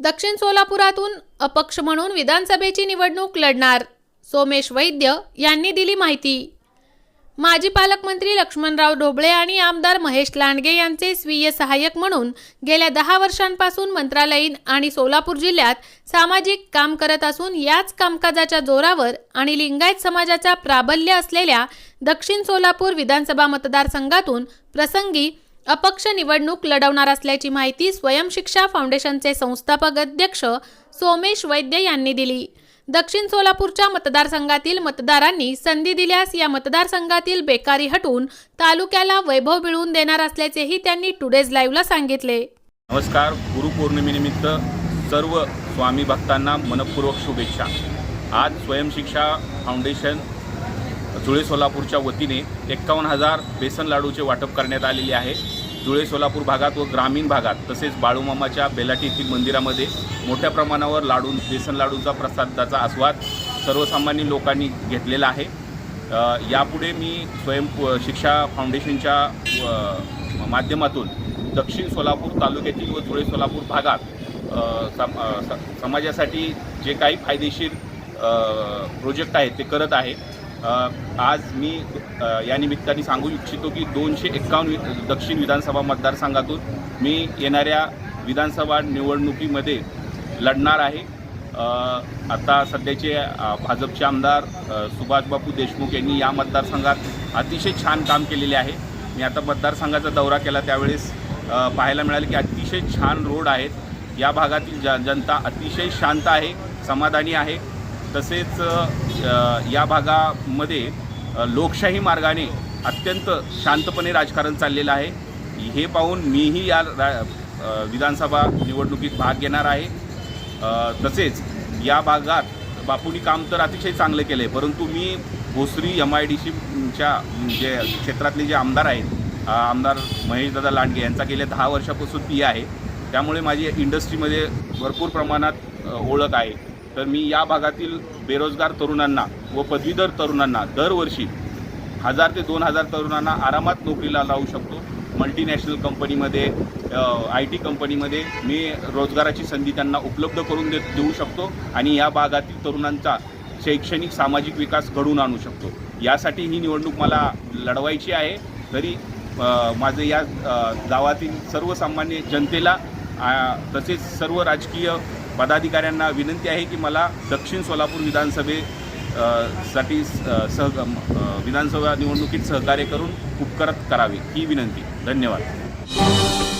दक्षिण सोलापुरातून अपक्ष म्हणून विधानसभेची निवडणूक लढणार सोमेश वैद्य यांनी दिली माहिती. माजी पालकमंत्री लक्ष्मणराव ढोबळे आणि आमदार महेश लांडगे यांचे स्वीय सहाय्यक म्हणून गेल्या दहा वर्षांपासून मंत्रालयीन आणि सोलापूर जिल्ह्यात सामाजिक काम करत असून याच कामकाजाच्या जोरावर आणि लिंगायत समाजाचा प्राबल्य असलेल्या दक्षिण सोलापूर विधानसभा मतदारसंघातून प्रसंगी अपक्ष निवडणूक लढवणार असल्याची माहिती स्वयंशिक्षा फाउंडेशनचे संस्थापक अध्यक्ष सोमेश वैद्य यांनी दिली. दक्षिण सोलापूरच्या मतदारसंघातील मतदारांनी संधी दिल्यास या मतदारसंघातील बेकारी हटवून तालुक्याला वैभव मिळवून देणार असल्याचेही त्यांनी टुडेज लाईव्हला सांगितले. नमस्कार. गुरुपौर्णिमेनिमित्त सर्व स्वामी भक्तांना मनपूर्वक शुभेच्छा. आज स्वयंशिक्षा फाउंडेशन धुळे सोलापूरच्या वतीने एक्कावन्न हजार बेसन लाडूचे वाटप करण्यात आलेले आहे. जुळे सोलापूर भागात व ग्रामीण भागात तसेच बाळूमामाच्या बेलाटी येथील मंदिरामध्ये मोठ्या प्रमाणावर लाडू बेसन लाडूचा प्रसादाचा आस्वाद सर्वसामान्य लोकांनी घेतलेला आहे. यापुढे मी स्वयं शिक्षा फाउंडेशनच्या माध्यमातून दक्षिण सोलापूर तालुक्यातील व धुळे सोलापूर भागात सम समाजासाठी जे काही फायदेशीर प्रोजेक्ट आहेत ते करत आहे. आज मी या निमित्ताने सांगू इच्छितो की दोनशे एक्कावन्न दक्षिण विधानसभा मतदारसंघातून मी येणाऱ्या विधानसभा निवडणुकीमध्ये लढणार आहे. आता सध्याचे भाजपचे आमदार सुभाषबापू देशमुख यांनी या मतदारसंघात अतिशय छान काम केलेले आहे. मी आता मतदारसंघाचा दौरा केला त्यावेळेस पाहायला मिळाले की अतिशय छान रोड आहेत. या भागातील ज जनता अतिशय शांत आहे समाधानी आहे. तसेच या भागामध्ये लोकशाही मार्गाने अत्यंत शांतपणे राजकारण चाललेलं आहे. हे पाहून मीही या रा विधानसभा निवडणुकीत भाग घेणार आहे. तसेच या भागात बापूंनी काम तर अतिशय चांगलं केलं आहे परंतु मी भोसरी एम आय डी सीच्या जे क्षेत्रातले जे आमदार आहेत आमदार महेशदादा लांडगे यांचा गेल्या दहा वर्षापासून पी आहे. त्यामुळे माझी इंडस्ट्रीमध्ये भरपूर प्रमाणात ओळख आहे. तर मी या भागातील बेरोजगार तरुणांना व पदवीधर तरुणांना दरवर्षी हजार ते दोन हजार तरुणांना आरामात नोकरीला लावू शकतो. मल्टीनॅशनल कंपनीमध्ये आय टी कंपनीमध्ये मी रोजगाराची संधी त्यांना उपलब्ध करून दे देऊ शकतो आणि या भागातील तरुणांचा शैक्षणिक सामाजिक विकास घडवून आणू शकतो. यासाठी ही निवडणूक मला लढवायची आहे. तरी माझे या गावातील सर्वसामान्य जनतेला तसेच सर्व राजकीय पदाधिकाऱ्यांना विनंती आहे की मला दक्षिण सोलापूर विधानसभे साठी सह विधानसभा निवडणुकीत सहकार्य करून उपकरत करावे ही विनंती. धन्यवाद.